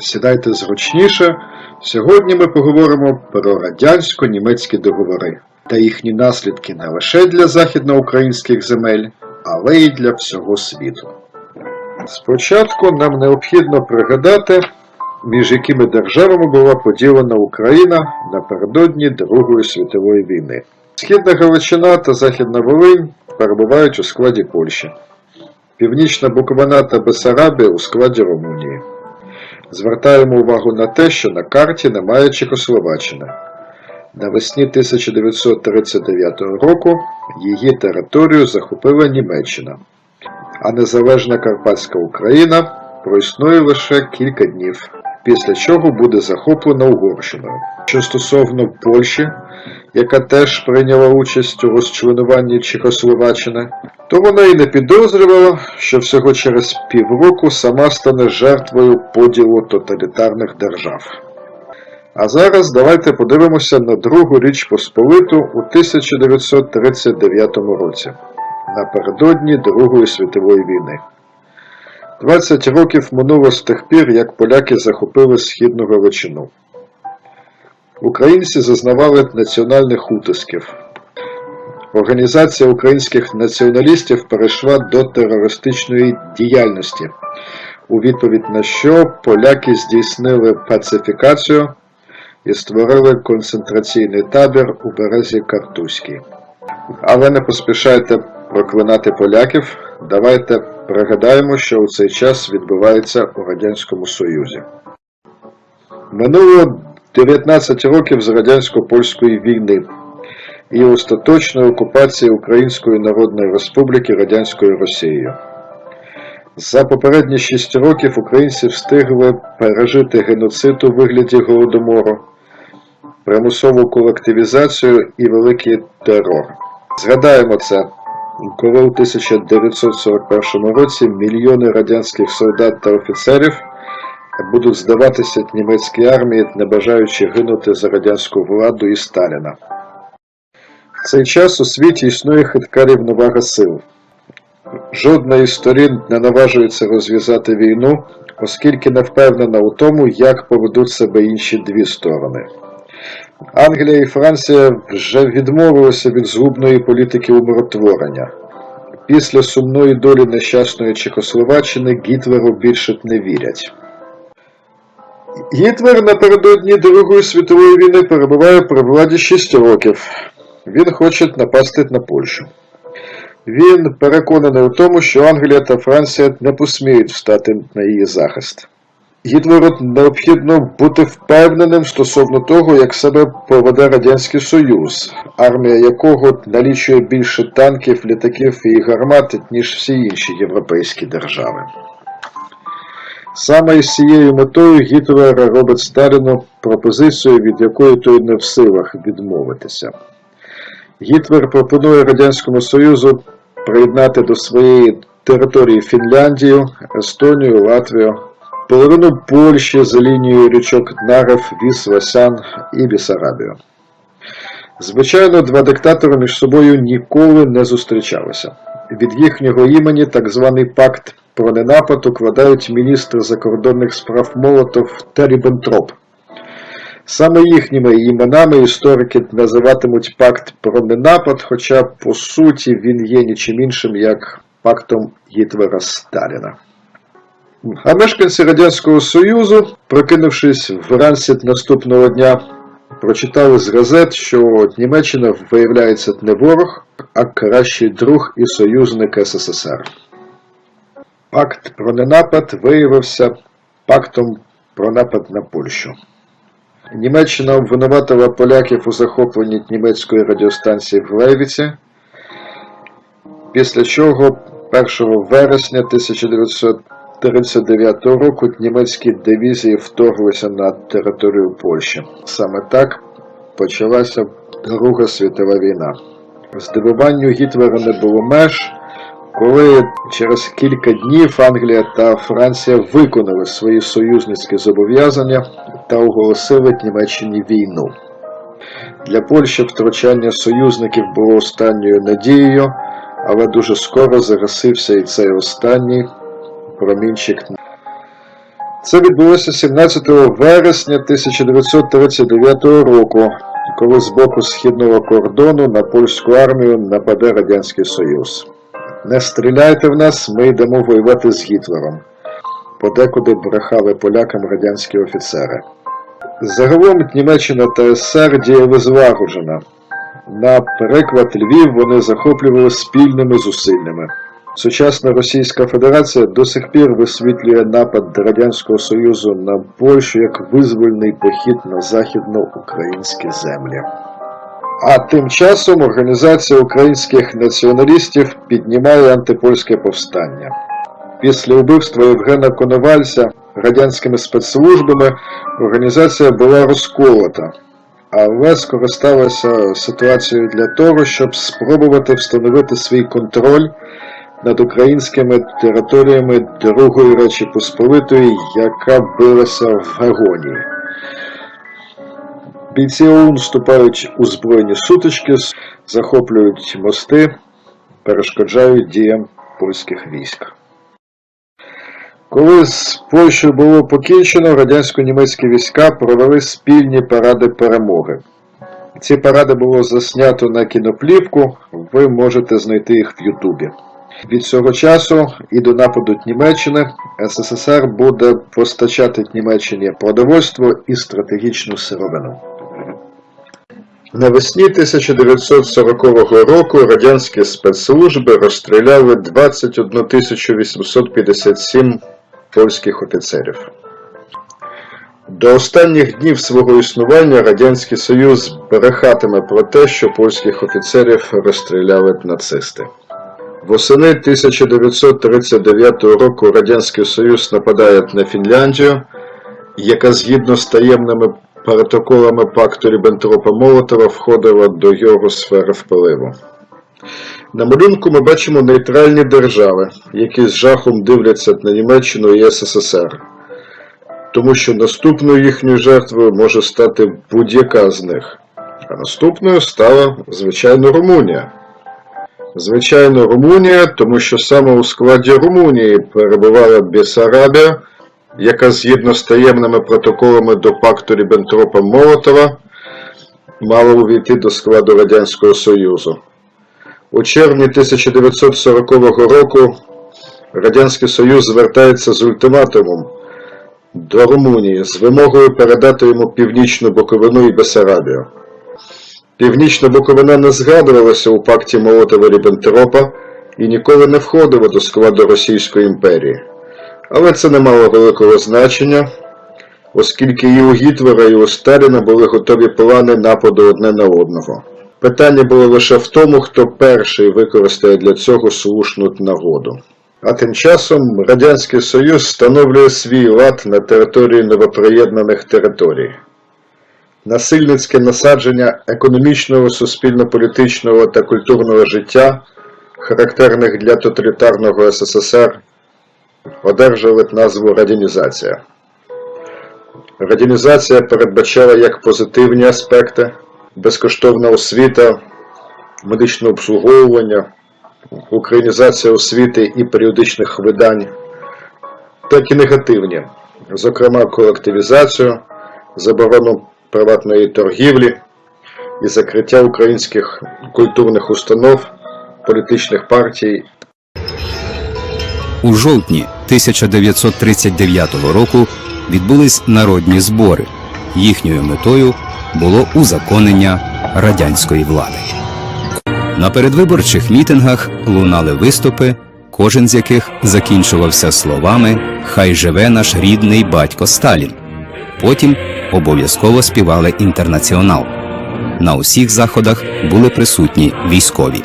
Сідайте зручніше. Сьогодні ми поговоримо про радянсько-німецькі договори та їхні наслідки не лише для західноукраїнських земель, але й для всього світу. Спочатку нам необхідно пригадати, між якими державами була поділена Україна напередодні Другої світової війни. Східна Галичина та Західна Волинь перебувають у складі Польщі, Північна Буковина та Бесарабія у складі Румунії. Звертаємо увагу на те, що на карті немає Чехословаччини. Навесні 1939 року її територію захопила Німеччина, а незалежна Карпатська Україна проіснує лише кілька днів, після чого буде захоплена Угорщиною. Що стосовно Польщі, яка теж прийняла участь у розчленуванні Чехословаччини, то вона і не підозрювала, що всього через півроку сама стане жертвою поділу тоталітарних держав. А зараз давайте подивимося на Другу Річ Посполиту у 1939 році, напередодні Другої світової війни. 20 років минуло з тих пір, як поляки захопили Східну Галичину. Українці зазнавали національних утисків. Організація українських націоналістів перейшла до терористичної діяльності, у відповідь на що поляки здійснили пацифікацію і створили концентраційний табір у березі Картузькій. Але не поспішайте проклинати поляків. Давайте пригадаємо, що у цей час відбувається у Радянському Союзі. Минуло 19 років з радянсько-польської війни і остаточної окупації Української Народної Республіки Радянською Росією. За попередні 6 років українці встигли пережити геноцид у вигляді голодомору, примусову колективізацію і великий терор. Згадаємо це, коли у 1941 році мільйони радянських солдат та офіцерів будуть здаватися німецькій армії, не бажаючи гинути за радянську владу і Сталіна. Цей час у світі існує хитка рівновага сил. Жодна із сторін не наважується розв'язати війну, оскільки не впевнена у тому, як поведуть себе інші дві сторони. Англія і Франція вже відмовилися від згубної політики умиротворення. Після сумної долі нещасної Чехословаччини Гітлеру більше не вірять. Гітлер напередодні Другої світової війни перебуває при владі 6 років. Він хоче напасти на Польщу. Він переконаний у тому, що Англія та Франція не посміють встати на її захист. Гітлеру необхідно бути впевненим стосовно того, як себе поведе Радянський Союз, армія якого налічує більше танків, літаків і гармат, ніж всі інші європейські держави. Саме із цією метою Гітлер робить Сталіну пропозицію, від якої той не в силах відмовитися. Гітлер пропонує Радянському Союзу приєднати до своєї території Фінляндію, Естонію, Латвію, половину Польщі за лінією річок Нарев, Віс, Васян і Бісарабію. Звичайно, два диктатори між собою ніколи не зустрічалися. Від їхнього імені так званий пакт про ненапад укладають міністр закордонних справ Молотов та Ріббентроп. Саме їхніми іменами історики називатимуть пакт про ненапад, хоча по суті він є нічим іншим як пактом Гітлера Сталіна. А мешканці Радянського Союзу, прокинувшись вранці наступного дня, прочитали з газет, що Німеччина виявляється не ворог, а кращий друг і союзник СССР. Пакт про ненапад виявився пактом про напад на Польщу. Німеччина обвинуватила поляків у захопленні німецької радіостанції в Лейвіці, після чого 1 вересня 1939 року німецькі дивізії вторглися на територію Польщі. Саме так почалася Друга світова війна. Здивуванню Гітлера не було меж, коли через кілька днів Англія та Франція виконали свої союзницькі зобов'язання та оголосили Німеччині війну. Для Польщі втручання союзників було останньою надією, але дуже скоро загасився і цей останній промінчик Це відбулося 17 вересня 1939 року, коли з боку східного кордону на польську армію нападе Радянський Союз. Не стріляйте в нас, ми йдемо воювати з Гітлером. Подекуди брехали полякам радянські офіцери. Загалом Німеччина та СССР діяли злагоджено. Наприклад, Львів вони захоплювали спільними зусиллями. Сучасна Російська Федерація до сих пір висвітлює напад Радянського Союзу на Польщу як визвольний похід на західноукраїнські землі. А тим часом Організація українських націоналістів піднімає антипольське повстання. Після вбивства Євгена Коновальця радянськими спецслужбами організація була розколота, але скористалася ситуацією для того, щоб спробувати встановити свій контроль над українськими територіями Другої Речі Посполитої, яка билася в агонії. Бійці ОУН вступають у збройні сутички, захоплюють мости, перешкоджають діям польських військ. Коли з Польщею було покінчено, радянсько-німецькі війська провели спільні паради перемоги. Ці паради було заснято на кіноплівку, ви можете знайти їх в Ютубі. Від цього часу і до нападу Німеччини СССР буде постачати Німеччині продовольство і стратегічну сировину. Навесні 1940 року радянські спецслужби розстріляли 21 857 польських офіцерів. До останніх днів свого існування Радянський Союз брехатиме про те, що польських офіцерів розстріляли нацисти. Восени 1939 року Радянський Союз нападає на Фінляндію, яка згідно з таємними протоколами пакту Ріббентропа Молотова входила до його сфери впливу. На малюнку ми бачимо нейтральні держави, які з жахом дивляться на Німеччину і СССР, тому що наступною їхньою жертвою може стати будь-яка з них. А наступною стала, звичайно, Румунія. Звичайно, Румунія, тому що саме у складі Румунії перебувала Бесарабія, яка згідно з таємними протоколами до пакту Ріббентропа Молотова мала увійти до складу Радянського Союзу. У червні 1940 року Радянський Союз звертається з ультиматумом до Румунії з вимогою передати йому північну Буковину і Бесарабію. Північна Буковина не згадувалася у пакті Молотова Ріббентропа і ніколи не входила до складу Російської імперії. Але це не мало великого значення, оскільки і у Гітлера, і у Сталіна були готові плани нападу одне на одного. Питання було лише в тому, хто перший використає для цього слушну нагоду. А тим часом Радянський Союз встановлює свій лад на території новоприєднаних територій. Насильницьке насадження економічного, суспільно-політичного та культурного життя, характерних для тоталітарного СССР, одержали назву радянізація. Радянізація передбачала як позитивні аспекти, безкоштовна освіта, медичне обслуговування, українізація освіти і періодичних видань, так і негативні, зокрема колективізацію, заборону приватної торгівлі і закриття українських культурних установ, політичних партій У жовтні 1939 року відбулись народні збори. Їхньою метою було узаконення радянської влади. На передвиборчих мітингах лунали виступи, кожен з яких закінчувався словами Хай живе наш рідний батько Сталін. Потім обов'язково співали інтернаціонал. На усіх заходах були присутні військові.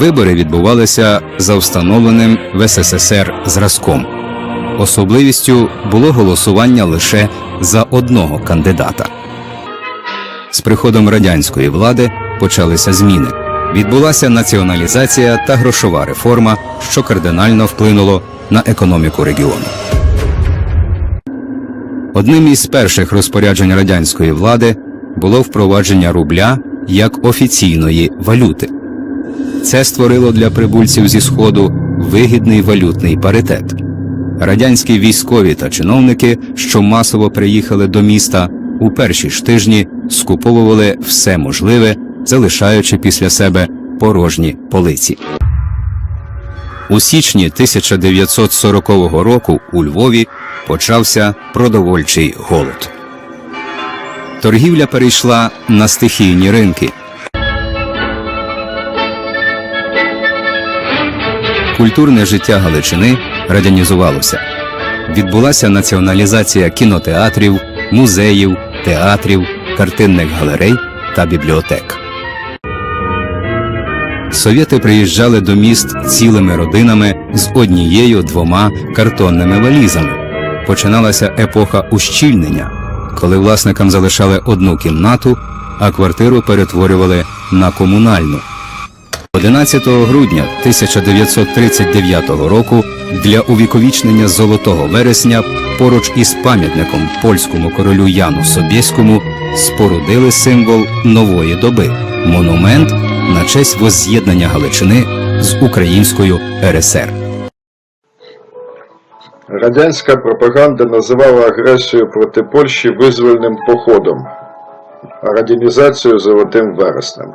Вибори відбувалися за встановленим в СССР зразком. Особливістю було голосування лише за одного кандидата. З приходом радянської влади почалися зміни. Відбулася націоналізація та грошова реформа, що кардинально вплинуло на економіку регіону. Одним із перших розпоряджень радянської влади було впровадження рубля як офіційної валюти. Це створило для прибульців зі Сходу вигідний валютний паритет. Радянські військові та чиновники, що масово приїхали до міста, у перші ж тижні скуповували все можливе, залишаючи після себе порожні полиці. У січні 1940 року у Львові почався продовольчий голод. Торгівля перейшла на стихійні ринки. Культурне життя Галичини радянізувалося. Відбулася націоналізація кінотеатрів, музеїв, театрів, картинних галерей та бібліотек. Совєти приїжджали до міст цілими родинами з однією двома картонними валізами. Починалася епоха ущільнення, коли власникам залишали одну кімнату, а квартиру перетворювали на комунальну. 11 грудня 1939 року для увіковічнення золотого вересня поруч із пам'ятником польському королю Яну Собєському спорудили символ нової доби монумент на честь возз'єднання Галичини з українською РСР. Радянська пропаганда називала агресію проти Польщі визвольним походом, а радянізацію золотим вереснем.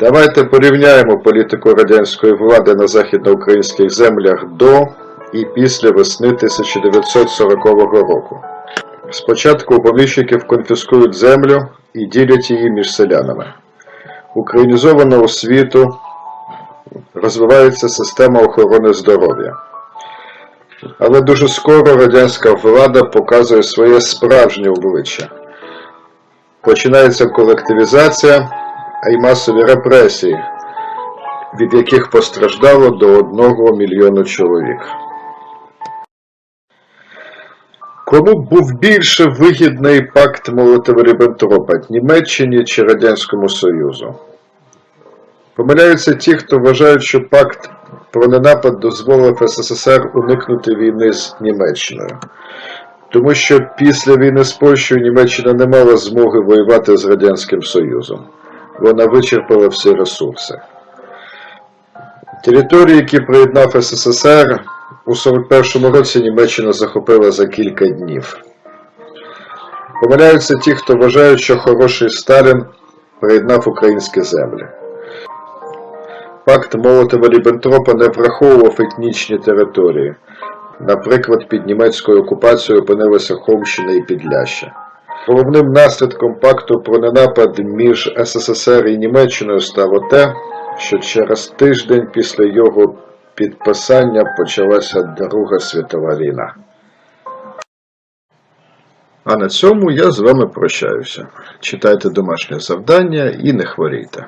Давайте порівняємо політику радянської влади на західноукраїнських землях до і після весни 1940 року. Спочатку у поміщиків конфіскують землю і ділять її між селянами. Українізовано освіту, розвивається система охорони здоров'я. Але дуже скоро радянська влада показує своє справжнє обличчя. Починається колективізація, а й масові репресії, від яких постраждало до одного мільйону чоловік. Кому був більше вигідний пакт Молотова-Ріббентропа – Німеччині чи Радянському Союзу? Помиляються ті, хто вважають, що пакт про ненапад дозволив СССР уникнути війни з Німеччиною. Тому що після війни з Польщею Німеччина не мала змоги воювати з Радянським Союзом. Вона вичерпала всі ресурси. Території, які приєднав СССР, у 41-му році Німеччина захопила за кілька днів. Помиляються ті, хто вважають, що хороший Сталін приєднав українські землі. Пакт Молотова-Ріббентропа не враховував етнічні території. Наприклад, під німецькою окупацією опинилися Хомщина і Підляща. Головним наслідком пакту про ненапад між СССР і Німеччиною стало те, що через тиждень після його підписання почалася Друга світова війна. А на цьому я з вами прощаюся. Читайте домашнє завдання і не хворійте.